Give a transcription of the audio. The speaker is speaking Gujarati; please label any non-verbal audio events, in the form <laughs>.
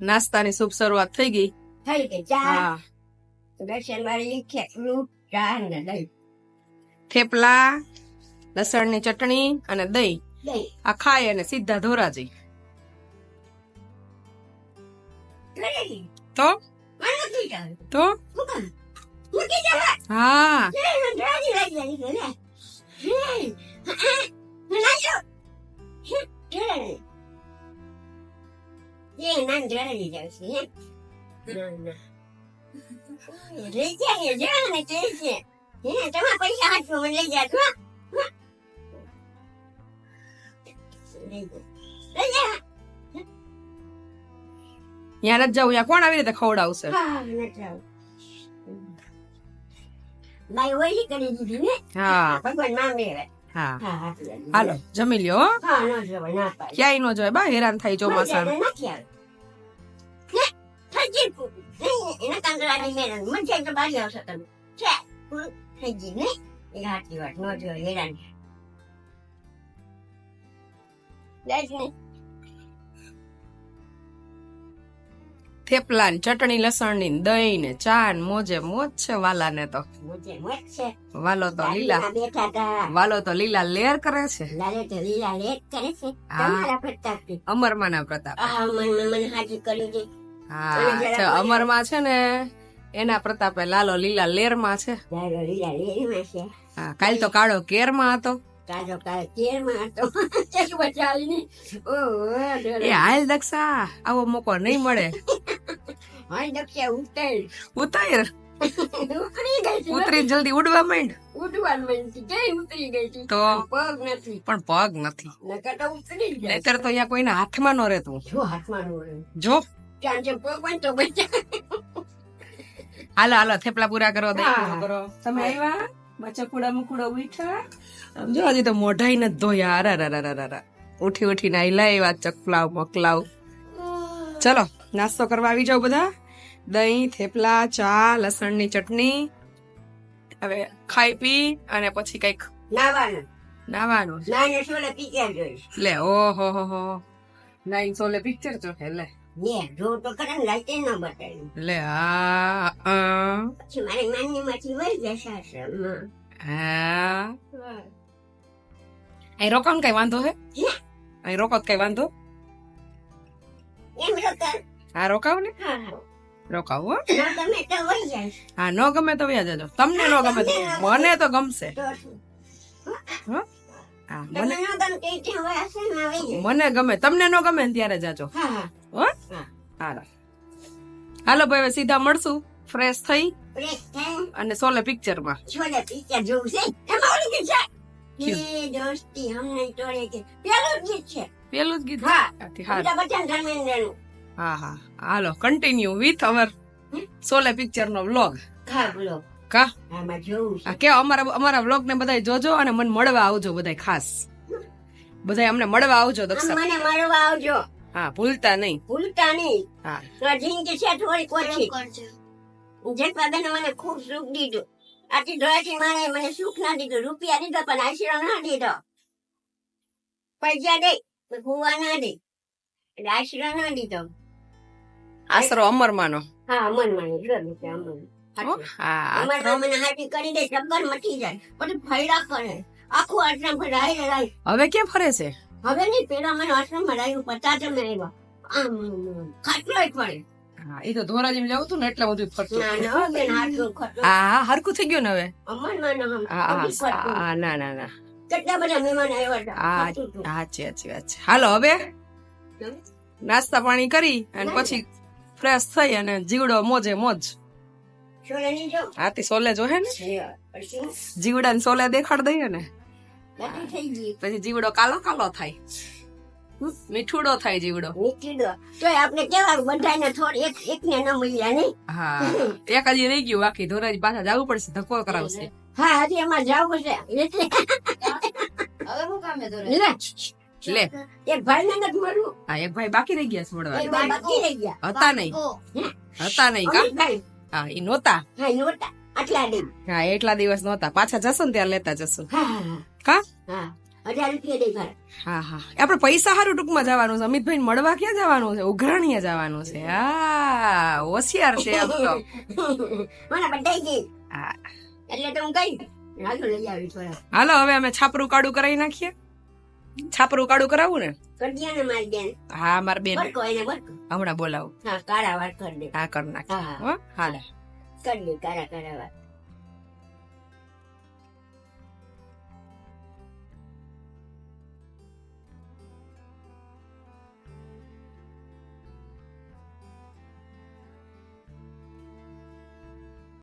નાસ્તાની શુભ શરૂઆત થઈ ગઈ. થઈ ગઈ. ચા. દર્શન વાળી ખેકડું ચા ને દહીં. થેપલા લસણની ચટણી અને દહીં. આ ખાય અને સીધા ધોરાજી જઈ. તો? તો? હા નાન ધરાજી જાવ છે લઈ જાય જવા ને કે છે હે તમારા પૈસા હાથમાં મને લઈ જા હા લઈ જા લઈ જા ત્યાં નથી જવું ત્યાં કોણ આવી રીતે ખવડાવશે હાલો જમી લ્યો ક્યાંય નો જોય બા હેરાન થાય ને થજી એના કાંગરાની મેરન મજા તો બારી આવશે તમે છે થજી ને એ હાથી વાત ન જો હેરાન દસ ને થેપલા ને ચટણી લસણની દહીં ને ચા ને મોજે મોજ છે વાલા ને તો. વાલો તો લીલા વાલો તો લીલા લેર કરે છે. અમરમાના અમરમાં ના પ્રતાપ મને હાજી કર્યું છે હા અમરમાં છે ને એના પ્રતાપે લાલો લીલા છે. લેરમાં છે. હા કાલ તો કાળો કેરમાં હતો કાળ હતો. એ હાલ દક્ષા આવો મોકો નહીં મળે. <laughs> દક્ષા ઉતર. ઉતાર. ઉતરી ગઈ ઉતરી જલ્દી ઉડવા માંડ. ઉતરી ગઈ છે? તો? પગ નથી. પણ પગ નથી. નકર તો ઉતરી જાય નહીતર તો અહીંયા કોઈના હાથમાં ન રહેતું. જો હાથમાં નો રહે. જો. ચાંદ જે ભગવાન તો બચ્યા હાલો હાલો થેપલા પૂરા કરો દે કરો. તમે આવ્યા? બચકુડા મુકુડા ઉઠા સમજો હજી તો મોઢાઈ નથી ધોયા. અરા રા રા રા રા ઉઠી ઉઠીને આઈ લાવ્યા ચકલાવ મકલાવ ચલો નાસ્તો કરવા આવી જાઓ બધા. દહીં થેપલા ચા લસણની ચટણી. હવે ખાઈ પી અને પછી કંઈક નાવાનું. નાવાનું. નાને સોલે પિક્ચર જોઈશ. લે ઓહો હો હો. નાઈન સોલે પિક્ચર જો લે ને જો તો કરે ને લાઈટે ન બતાવ્યું. લે આ પછી મારી માની માંથી વહી જશે આશ્રમમાં હા. અહીં રોકાણ કઈ વાંધો હે? અહીં રોકો કઈ વાંધો? એમ હા રોકાવ ને? રોકાવો હા. ન ગમે તો વહી જાય હા ન ગમે તો વ્યાજ જજો. તમને ન ગમે તો મને તો ગમશે? હો? હા? મને ન ગમે તમને ન ગમે ને ત્યારે જાજો. હા. હાલો હાલો ભાઈ હવે સીધા મળશું. ફ્રેશ થઈ. અને સોલે પિક્ચરમાં. સોલે પિક્ચર જોવું છે? એમાં ઓલું ગીત છે? હા. હા hello continue with our Sholay picture vlog કા વ્લોગ કા? અમારા અમારા વ્લોગ ને બધા જોજો અને મને મળવા આવજો બધા ખાસ. બધા અમને મળવા આવજો દક્ષા. મળવા આવજો. હા ભૂલતા નહીં. ભૂલતા નહીં. હા. જિંદગી છે થોડી ઓછી જેઠવા બેને મને ખૂબ સુખ દીધું. આથી દોડથી મારે મને સુખ ના દીધું રૂપિયા દીધો પણ આશીર્વાદ ના દીધો. પૈસા દે ભૂવા ના દે. એટલે આશીર્વાદ ના દીધો. આશરો અમરમાનો. હા મન મને જો બેટા અમન હો? હા અમારે તો મને હાથી કરી દે ટબ્બર મટી જાય. પછી ફૈડા કરે. આખું આશ્રમ ફરાય હવે ક્યાં ફરે છે? હવે નહીં પેલા મને આશ્રમ ફરાયું પચાસ અમે આવ્યા. આમ ખાટલો જ પડે હા એ તો ધોરાજી જવું હતું ને એટલે બધું ફરતું ના ના બેન હાથું ખટલો હા હરકું થઈ ગયું ને હવે? ના ના ના ના કેટલા બધા મહેમાન આવ્યા હતા? હા સાચી સાચી વાત છે. હાલો હવે નાસ્તા પાણી કરી અને પછી ફ્રેશ થઈ અને જીવડો મોજે મોજ. હાથી સોલે જો હે સોલે જોહે ને? જીવડા ને સોલે દેખાડ દઈએ ને. પછી જીવડો કાલો કાલો થાય. મીઠુડો થાય જીવડો. નીકળી તો આપણે કેવાનું બધાને થોડી એક એક ને ન મળ્યા નહીં. હા એક હજી રહી ગયું બાકી ધોરાજી પાછા જવું પડશે ધક્કો કરાવશે. હા હજી એમાં જવું છે. એટલે હવે હું કામે દોરે લે લે. એક ભાઈ ને નથી મળવું. હા એક ભાઈ બાકી રહી ગયા છે મળવા બાકી રહી ગયા. હતા નહીં. હતા નહીં કા? અમિતભાઈ. હા ઈ નહોતા. હા નહોતા. આટલા દિન. હા એટલા દિવસ નહોતા. પાછા જશો ને ત્યાં લેતા જશો. હા હા કા? હજાર રૂપિયા દઈ ભાઈ હા હા. આપણે પૈસા સારું ટૂંકમાં જવાનું છે. અમિતભાઈ મળવા ક્યાં જવાનું છે? ઉઘરાણીયા જવાનું છે. હા હોશિયાર છે આમ તો. <laughs> મને બધાઈ ગઈ હા. એટલે તો હું કઈ હાલો હાલો હવે અમે છાપરું કાડું કરાવી નાખીએ. છાપરું કાડું કરાવવું ને? દે હા મારા બેન. હમણાં બોલાવું. હા કાળા વાર કરી દે હા કરી નાખીએ હા હો હાલે કરી દે કાળા કાળા વાર